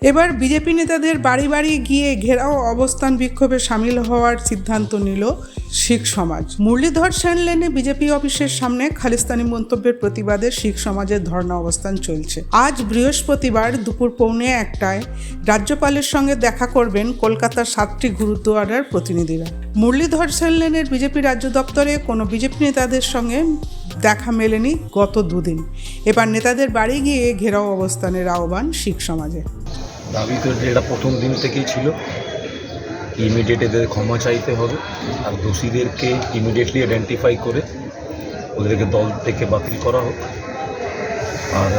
এবার বিজেপি নেতাদের বাড়ি বাড়ি গিয়ে ঘেরাও অবস্থান বিক্ষোভে সামিল হওয়ার সিদ্ধান্ত নিল শিখ সমাজ। মুরলীধর সেন লেনে বিজেপি অফিসের সামনে খালিস্তানি মন্তব্যের প্রতিবাদে শিখ সমাজের ধর্ণা অবস্থান চলছে। আজ বৃহস্পতিবার দুপুর পৌনে একটায় রাজ্যপালের সঙ্গে দেখা করবেন কলকাতার সাতটি গুরুদুয়ারার প্রতিনিধিরা। মুরলীধর সেন লেনের বিজেপি রাজ্য দপ্তরে কোনো বিজেপি নেতাদের সঙ্গে দেখা মেলেনি গত দুদিন। এবার নেতাদের বাড়ি গিয়ে ঘেরাও অবস্থানের আহ্বান শিখ সমাজে। দাবি তো এটা প্রথম দিন থেকেই ছিল। ইমিডিয়েট এদের ক্ষমা চাইতে হবে। আর দোষীদেরকে ইমিডিয়েটলি আইডেন্টিফাই করে ওদেরকে দল থেকে বাতিল করা হোক। আর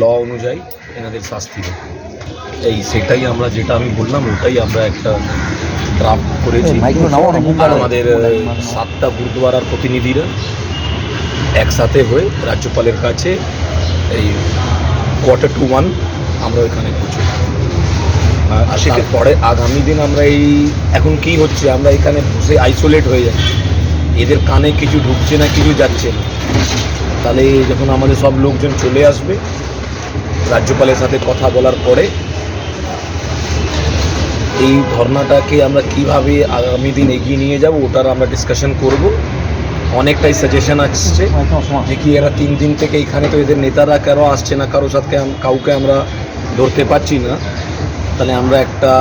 ল অনুযায়ী এনাদের শাস্তি হোক। এই সেটাই আমরা যেটা আমি বললাম, ওটাই আমরা একটা ড্রাফট করেছি। আর আমাদের সাতটা গুরুদুয়ারার প্রতিনিধিরা একসাথে হয়ে রাজ্যপালের কাছে এই কোয়ার্টার টু ওয়ান আমরা ওইখানে পৌঁছব আর পরে আগামী দিন আমরা এই এখন কি হচ্ছে আমরা এখানে বসে আইসোলেট হয়ে যাচ্ছি। এদের কানে কিছু ঢুকছে না কিছু যাচ্ছে না। তাহলে যখন আমাদের সব লোকজন চলে আসবে রাজ্যপালের সাথে কথা বলার পরে এই ধর্নাটাকে আমরা কীভাবে আগামী দিন এগিয়ে নিয়ে যাব ওটার আমরা ডিসকাশন করব। অনেকটাই সাজেশন আসছে যে কি এরা তিন দিন থেকে এখানে তো এদের নেতারা কেন আসছে না কারোর সাথে কাউকে আমরা ধরতে পারছি না। তাহলে আমরা একটা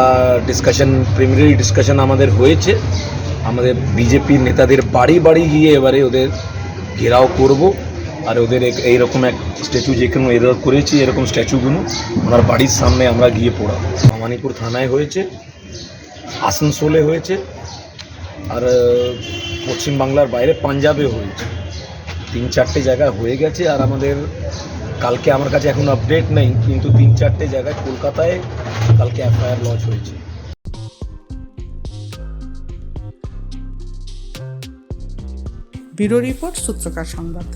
ডিসকাশন প্রিমিনারি ডিসকাশন আমাদের হয়েছে। আমাদের বিজেপির নেতাদের বাড়ি বাড়ি গিয়ে এবারে ওদের ঘেরাও করব। আর ওদের এইরকম এক স্ট্যাচু যেখানে এরা করেছি, এরকম স্ট্যাচুগুলো ওনার বাড়ির সামনে আমরা গিয়ে পড়াবো। ভবানীপুর থানায় হয়েছে, আসানসোলে হয়েছে, আর পশ্চিমবাংলার বাইরে পাঞ্জাবে হয়েছে। তিন চারটে জায়গায় হয়ে গেছে আর আমাদের কালকে আমার কাছে এখন আপডেট নেই, কিন্তু তিন চারটে জায়গায় কলকাতায় কালকে এফআইআর লঞ্চ হয়েছে। ব্যুরো রিপোর্ট সূত্রকার সংবাদ।